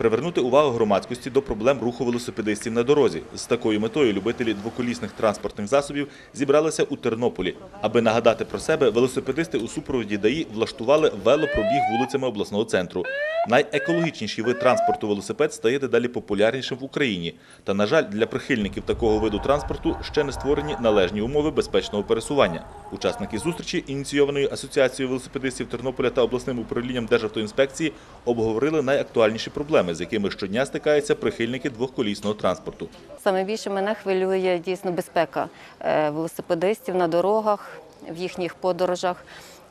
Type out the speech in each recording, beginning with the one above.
привернути увагу громадськості до проблем руху велосипедистів на дорозі. З такою метою любителі двоколісних транспортних засобів зібралися у Тернополі. Аби нагадати про себе, велосипедисти у супроводі ДАІ влаштували велопробіг вулицями обласного центру. Найекологічніший вид транспорту велосипед стає дедалі популярнішим в Україні. Та, на жаль, для прихильників такого виду транспорту ще не створені належні умови безпечного пересування. Учасники зустрічі, ініційованої Асоціацією велосипедистів Тернополя та обласним управлінням Державтоінспекції, обговорили найактуальніші проблеми, з якими щодня стикаються прихильники двохколісного транспорту. Саме більше мене хвилює дійсно безпека е, велосипедистів на дорогах, в їхніх подорожах.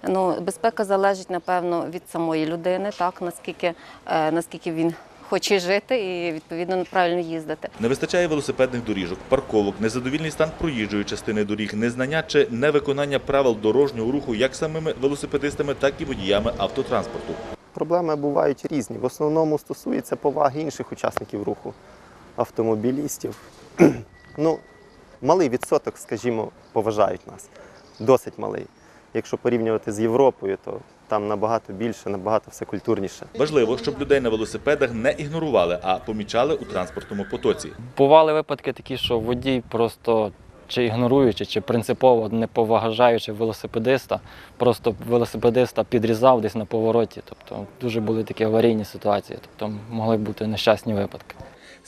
Ну, безпека залежить, напевно, від самої людини, так, наскільки, е, наскільки він хоче жити і відповідно правильно їздити. Не вистачає велосипедних доріжок, парковок, незадовільний стан проїжджої частини доріг, незнання чи невиконання правил дорожнього руху як самими велосипедистами, так і водіями автотранспорту. Проблеми бувають різні. В основному стосується поваги інших учасників руху, автомобілістів. ну, малий відсоток, скажімо, поважають нас. Досить малий. Якщо порівнювати з Європою, то там набагато більше, набагато все культурніше. Важливо, щоб людей на велосипедах не ігнорували, а помічали у транспортному потоці. Бували випадки такі, що водій просто чи ігноруючи, чи принципово не поважаючи велосипедиста, просто велосипедиста підрізав десь на повороті. Тобто дуже були такі аварійні ситуації, тобто могли бути нещасні випадки.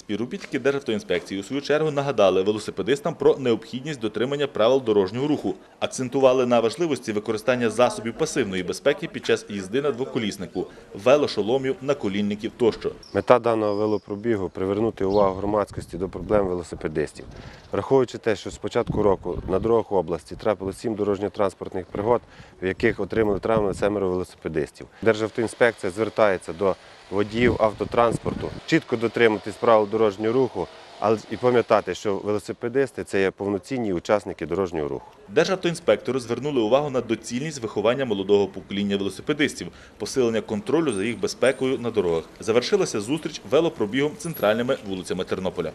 Співробітники Державтоінспекції у свою чергу нагадали велосипедистам про необхідність дотримання правил дорожнього руху, акцентували на важливості використання засобів пасивної безпеки під час їзди на двоколіснику, велошоломів, наколінників тощо. Мета даного велопробігу привернути увагу громадськості до проблем велосипедистів. Враховуючи те, що з початку року на дорогах області трапило сім дорожньо-транспортних пригод, в яких отримали травми семеро велосипедистів. Державтоінспекція звертається до водіїв автотранспорту чітко дотриматись правил дорожнього руху, але і пам'ятати, що велосипедисти це є повноцінні учасники дорожнього руху. Державтоінспектори звернули увагу на доцільність виховання молодого покоління велосипедистів, посилення контролю за їх безпекою на дорогах. Завершилася зустріч велопробігом центральними вулицями Тернополя.